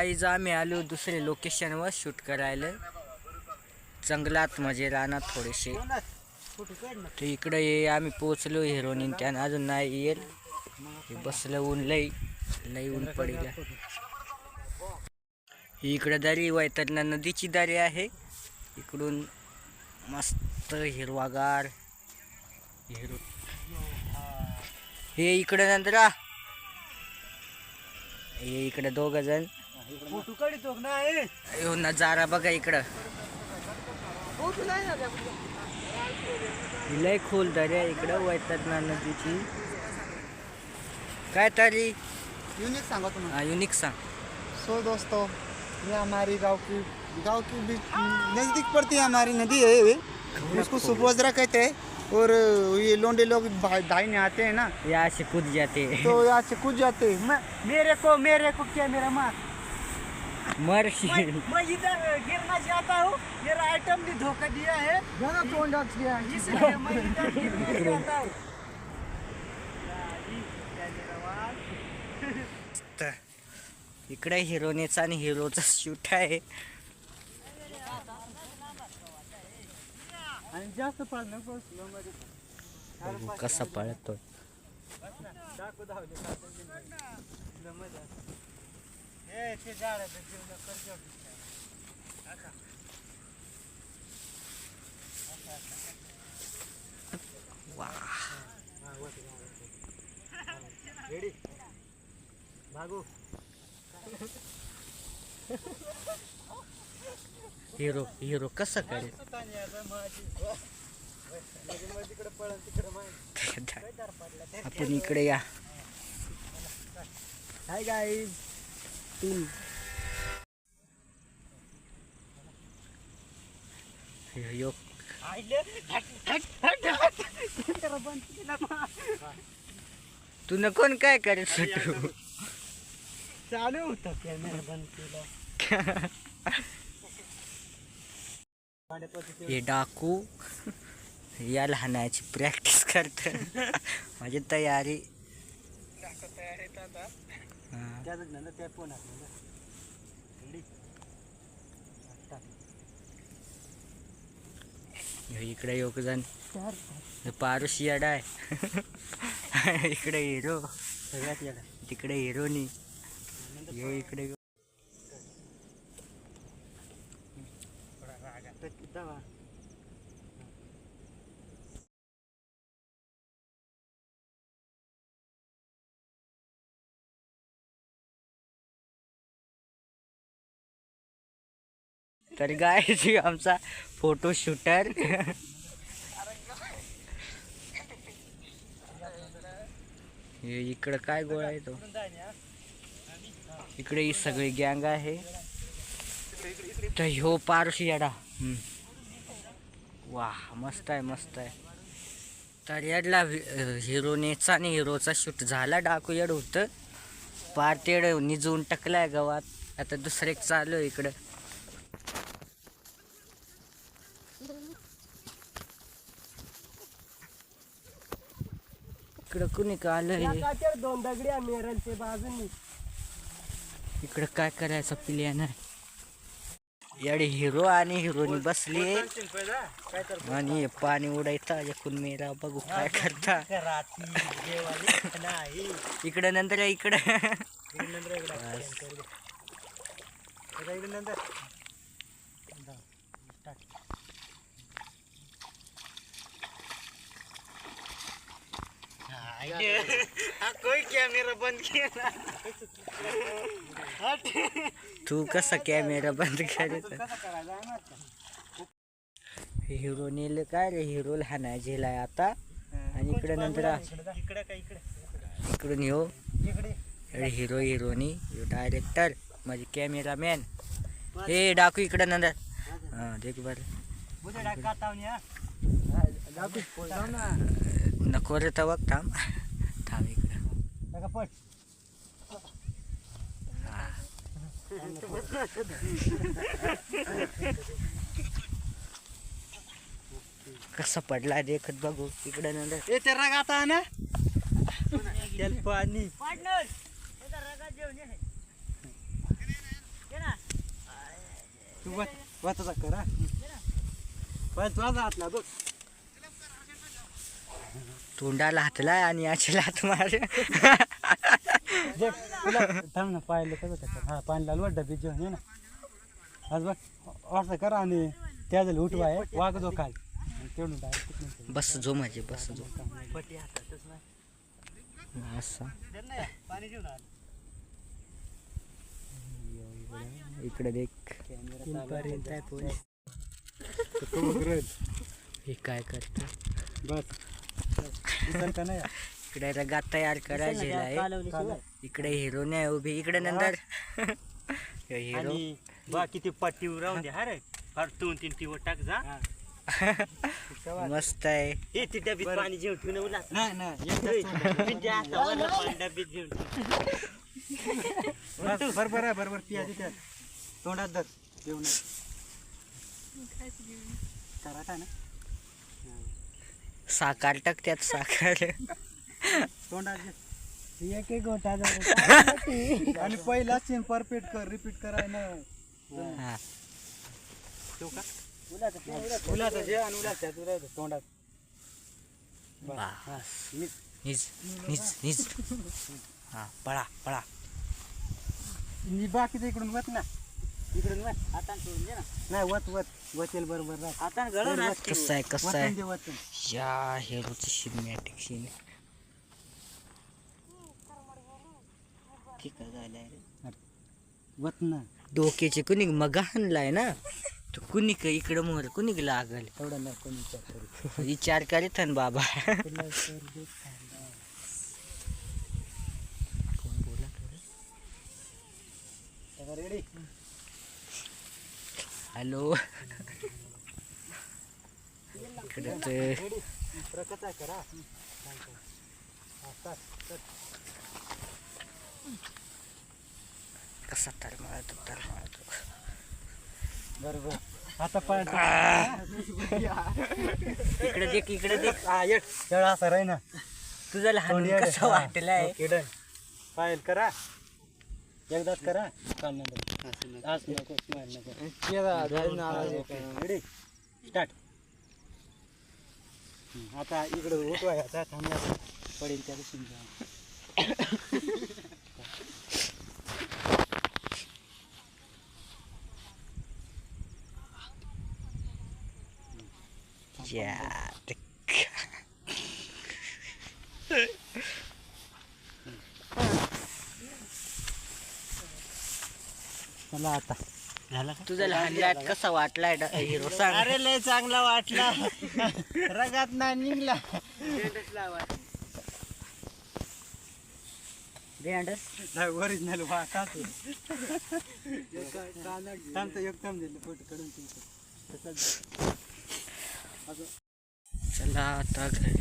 Guys आम्ही आलो दुसरे लोकेशनवर शूट करायला. जंगलात म्हणजे रानात थोडेसे. तर इकडे ये आम्ही पोचलो हिरोनीन त्यानं. अजून नाही येईल. बसलं ऊन लई. लई ऊन पडेल. इकडे दारी वैतरणा नदीची दारी आहे. इकडून मस्त हिरवागार हिरो. हे इकडे नंतर हे इकडे दोघ जण. फोटो काढतो ना नजारा बघा इकडं. ना ही लय खोल दर्या इकडं वैतरणा नदीची. काय तरी? यूनिक सांगा तुम्हाला हा, युनिक सांग. सो दोस्तों ये हमारी गांव की गांव की बीच नज़दीक पड़ती है हमारी नदी है ये। उसको सुबोजरा कहते हैं और ये लोंडे लोग भा- दाहिने आते हैं ना। या असे कूद जाते. तो यहाँ से कूद जाते हैं। मैं मेरे को मेरे को क्या मेरा माँ? मरशील. मैं इधर गिरना चाहता हूँ. मेरा आइटम भी धोखा दिया है ज़्यादा दिया इसलिए मैं इधर गिरना चाहता हूँ. इकडे हिरोनेचा आणि हिरोचा शूट आहे. आणि जास्त मध्ये. कसा पळतो हे ते झाडाचं जीवन कर्ज वा. रेडी भागू. हिरो हिरो कसं तिकडे माहिती आपण इकडे या. हाय गाईज यो तू कोण काय करेल सुटू चालू होतं कॅमेरा बंद केला. हे डाकू या लहानाची प्रॅक्टिस करत माझी तयारी. हा. त्याच ना त्या फोन रेडी ह्यो इकडे योग जण? पारुशी याडा आहे. इकडे हिरो. सगळ्यात येडा. तिकडे हिरोनी. यो इकडे रागात तर गाय आमचा फोटो शूटर हे इकडं काय गोळा आहे तो? इकडे ही सगळी गँग आहे. तर ह्यो पारशी याडा. वा मस्त आहे मस्त आहे. तर याडला हिरोनेचा आणि हिरोचा शूट झाला डाकू याड होतं पार तेड निजवून टाकलाय गावात. आता दुसरे एक चालू आहे इकडं. इकडं कुणी का आलंय? काचेर दोन दगड्या मेरलच्या बाजूनी. इकडं काय करायचं प्लॅन आहे याडे हिरो आणि हिरोनी बसली. आणि हे पाणी उडायचं एकूण मेरा बघू काय करता. इकडं नंतर इकडे नंतर इकडे आता इकडे नंतर कोई कॅमेरा बंद केला तू कसा कॅमेरा बंद करायचा कसा करायचा आहे ना हिरोनीला काय रे? हिरो लहान आहे झेलाय आता. आणि इकडे नंतर इकडून ह्यो इकडे. हिरो हिरोनी डायरेक्टर माझे कॅमेरामॅन हे डाकू इकडं नंतर. हां देख बरं. डाका नको रे तवक थांब. थांब इकडं पट कसा पडला देखत बघू. इकडं नंतर ए ते रगात आहे. ना. पाणी तू वत वताचा कर हा. पण तुझा हातला बघ तोंडाला हातलाय आणि याच्या हात मार. थांब ना पाहिलं कसं त्याच्यात? हा पाणी लाल डबी जेवण ये ना. आज बघ असं करा आणि त्या झालं उठवाय वाग जो काल तेवढून डायरेक्ट बस जो माझे बस जो. असं. इकडे देख. हे काय करतो? बस. दिसेल का नाही इकडे रगात तयार करायचे आहे. इकडे हिरो नाही उभी इकडे नंतर हिरो. आणि बा किती पट्टीवर राहून द्या रे. फार दोन तीन टीवर टाक जा. मस्त आहे. हे ते डबीत पाणी जेवण ठेवून उला. नाही नाही पाणी डबीत जेवण बरोबर आहे बरोबर. पिया तिथे तोंडात धर जेवण. करा काय ना? साकार टाकत्यात साकार तोंडात घे. एक एक गोटा आणि पहिला सीन परफेक्ट कर रिपीट कराय ना. हा. उलाचं जे आणि उलाचं त्यात तोंडात. बस. मीच निज निज निज हा पळा पळा. मी बाकीचं इकडून वत ना. इकडून सोडून दे ना. नाही वत वत वतेल बरोबर राहत. ना कसं आहे कसं वतन आहे दे वतन या हिरोचं सिनेमॅटिक सीन ठीक आहे ना. डोक्याचे कुणी मग आणलाय ना? तो कुणी का इकडं मोर कुणी लागल? तेवढं नाही कोणी विचार करू. विचार करीत बाबा. रेडी हॅलो इकडं ते कसा तर मारतो तर मारतो बरोबर आता पाय इकडे देख. इकडे देख एक खेळ असा राही ना. तुझं लहान कसं वाटलंय? पायल करा. एकदाच करा. काल स्टार्ट आता इकडे उठवायचा थांबला पडेल त्या दिवशी Yeah. चला आता. झालं का? तुझं लहान लहान कसा वाटलाय हिरो सांग. अरे लय चांगला वाटला. रगात ना निघला. ओरिजिनल वा का तू थांबतो एकदम दिलं फोटो काढून तुमचं चला आता घरी.